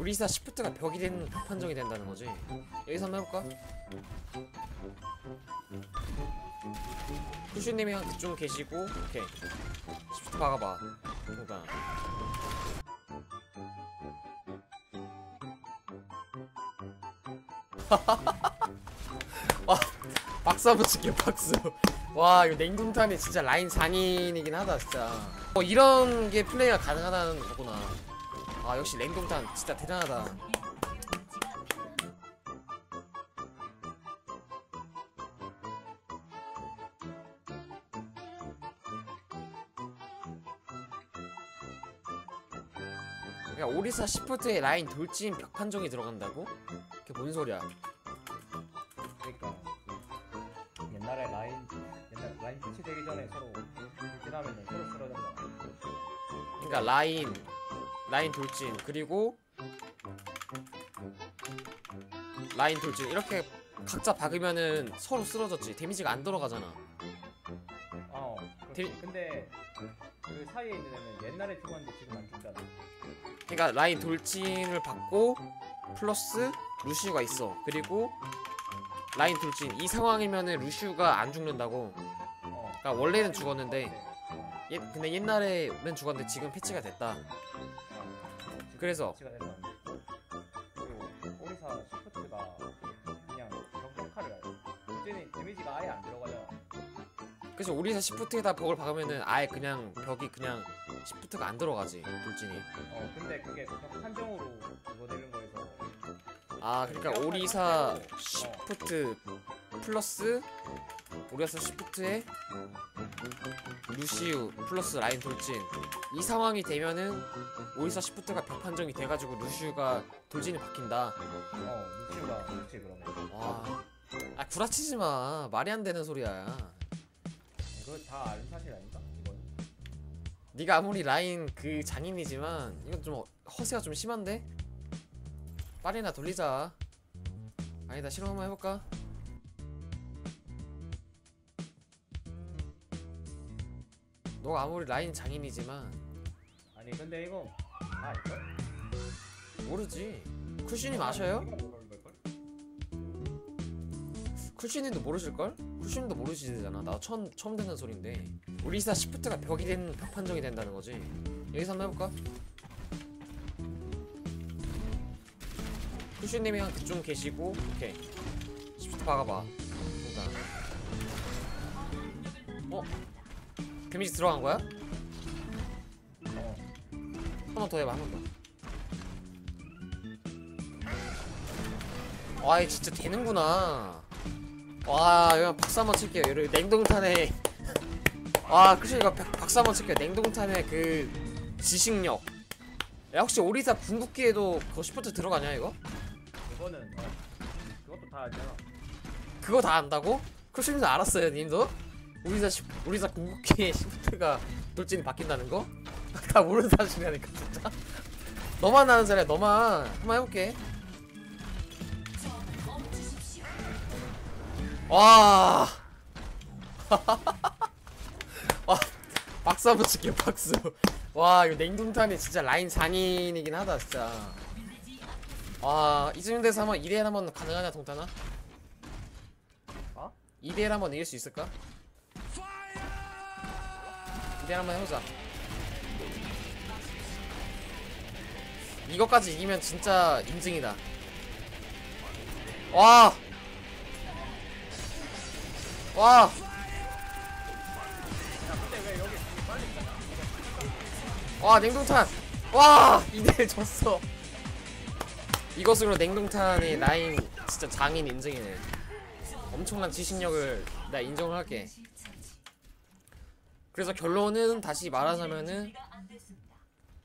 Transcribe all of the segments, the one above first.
우리사 시프트가 벽이 된 판정이 된다는 거지. 여기서 한번 해볼까? 쿠슈님이 한 그쪽 계시고, 오케이. 시프트 박아봐. 그러니까. 와, 박수 한번 칠게요, 박수. 와, 이거 냉동탄이 진짜 라인 장인이긴 하다, 진짜. 어, 이런 게 플레이가 가능하다는 거구나. 아, 역시 냉동탄 진짜 대단하다. 그러니까 오리사 시프트에 라인 돌진 벽 판정이 들어간다고? 그게 뭔 소리야? 그러니까 옛날에 라인 옛날 라인 패치 되기 전에 서로 지나면은 서로 쓰러졌잖아. 그러니까 라인 라인 돌진 그리고 라인 돌진 이렇게 각자 박으면은 서로 쓰러졌지 데미지가 안 들어가잖아 어. 딜- 근데 그 사이에 있는 애는 옛날에 죽었는데 지금 안 죽잖아. 그러니까 라인 돌진을 받고 플러스 루시우가 있어 그리고 라인 돌진 이 상황이면은 루시우가 안 죽는다고 어. 그러니까 원래는 죽었는데 어. 예, 근데 옛날에는 죽었는데 지금 패치가 됐다 어. 그래서? 돼서 그리고 오리사 시프트가 그냥 벽벽화를 이제는 데미지가 아예 안 들어가잖아. 그래서 오리사 시프트에다 벽을 박으면은 아예 그냥 벽이 그냥 시프트가 안 들어가지 돌진이 어. 근데 그게 벽 판정으로 그거 되는 거에서 아 그러니까 오리사 시프트 플러스 오리사 시프트에 루시우 플러스 라인 돌진 이 상황이 되면은 오리사 시프트가 벽 판정이 돼가지고 루시우가 돌진이 박힌다 어 루시우가 그렇지 그러면. 와. 아 구라치지 마 말이 안 되는 소리야 그거 다 아는 사실 아닌가? 이건. 네가 아무리 라인 그 장인이지만 이건 좀 어- 허세가 좀 심한데 빨리나 돌리자 아니다 실험 한번 해볼까 너가 아무리 라인 장인이지만 아니 근데 이거 아 알걸? 모르지 쿠슈님 아셔요? 쿠슈님도 모르실걸? 쿠슈님도 모르시잖아 나 처음 처음 듣는 소린데 우리사 시프트가 벽이 된벽 판정이 된다는 거지 여기서 한번 해볼까? 쿠슈님이 한 그쪽 계시고 오케이 시프트 박아봐 그러니까 어? 데미지 들어간 거야? 어 한번 더 해봐 한 번 더. 와, 이 진짜 되는구나. 와, 이거 박수 한번 칠게요. 여러분 냉동탄에 와, 그치 이거 박- 박수 한번 칠게요. 냉동탄의 그 지식력. 야, 혹시 오리사 궁극기에도 그거 시프트 들어가냐 이거? 그거는 어 그것도 다 알잖아 그거 다 안다고? 쿠슈님도 알았어요, 님도? 우리사 시, 우리사 궁극기에 시프트가 돌진이 바뀐다는 거? 다 모르는 사실이라니까 진짜. 너만 아는 사람이야, 너만. 한번 해볼게. 와. 와, 박수 한번 칠게요, 박수. 와, 이거 냉동탄이 진짜 라인 장인이긴 하다, 진짜. 와, 이쯤 돼서 한번 2대1 한번 가능하냐, 동탄아? 어? 2대1 한번 이길 수 있을까? 2대1 한번 해보자 이거까지 이기면 진짜 인증이다 와! 와! 와 냉동탄! 와! 2대1 졌어 이것으로 냉동탄이 라인 진짜 장인 인증이네 엄청난 지식력을 나 인정을 할게. 그래서 결론은 다시 말하자면은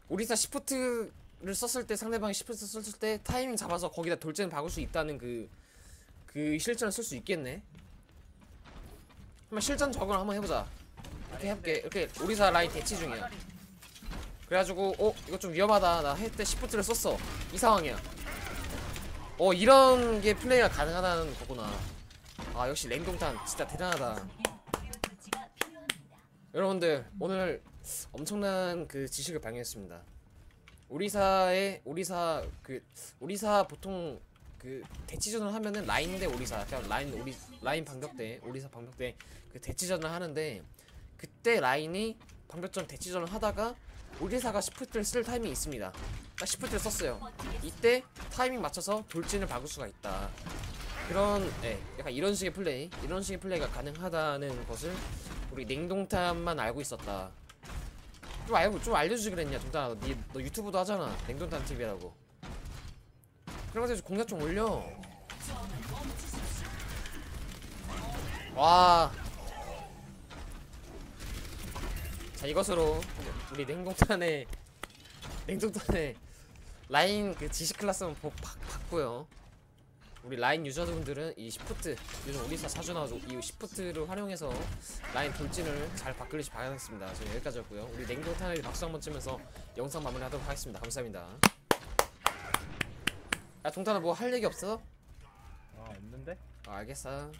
오리사 시프트를 썼을 때 상대방이 시프트 썼을 때 타이밍 잡아서 거기다 돌진 박을 수 있다는 그 그 실전을 쓸 수 있겠네. 한번 실전 적응을 한번 해보자. 이렇게 해볼게. 이렇게 오리사 라인 대치 중이야. 그래가지고 어 이거 좀 위험하다. 나 할 때 시프트를 썼어. 이 상황이야. 어 이런 게 플레이가 가능하다는 거구나. 아 역시 냉동탄 진짜 대단하다. 여러분들 오늘 엄청난 그 지식을 발견했습니다. 오리사의 오리사 그 오리사 보통 그 대치전을 하면은 라인 대 오리사 그냥 라인 오리 라인 방벽 대 오리사 방벽 대 그 대치전을 하는데 그때 라인이 방벽전 대치전을 하다가 오리사가 시프트를 쓸 타이밍이 있습니다. 딱 시프트를 썼어요. 이때 타이밍 맞춰서 돌진을 박을 수가 있다. 그런 예, 약간 이런 식의 플레이, 이런 식의 플레이가 가능하다는 것을 우리 냉동탄만 알고 있었다. 좀 알고 좀 알려주지 그랬냐, 동탄아. 너, 니- 너 유튜브도 하잖아. 냉동탄 TV라고. 그런 것에 공략 좀 올려. 와. 자 이것으로 우리 냉동탄의 냉동탄의 라인 그 지식 클래스는 보- 바- 봤고요. 우리 라인 유저분들은 이 시프트 요즘 오리사 사주 나와서 이 시프트를 활용해서 라인 돌진을 잘 바꾸리시 바라겠습니다. 저는 여기까지였고요. 우리 냉동탄을 박수 한번 치면서 영상 마무리하도록 하겠습니다. 감사합니다. 야 동탄아 뭐 할 얘기 없어? 아 없는데? 아, 알겠어.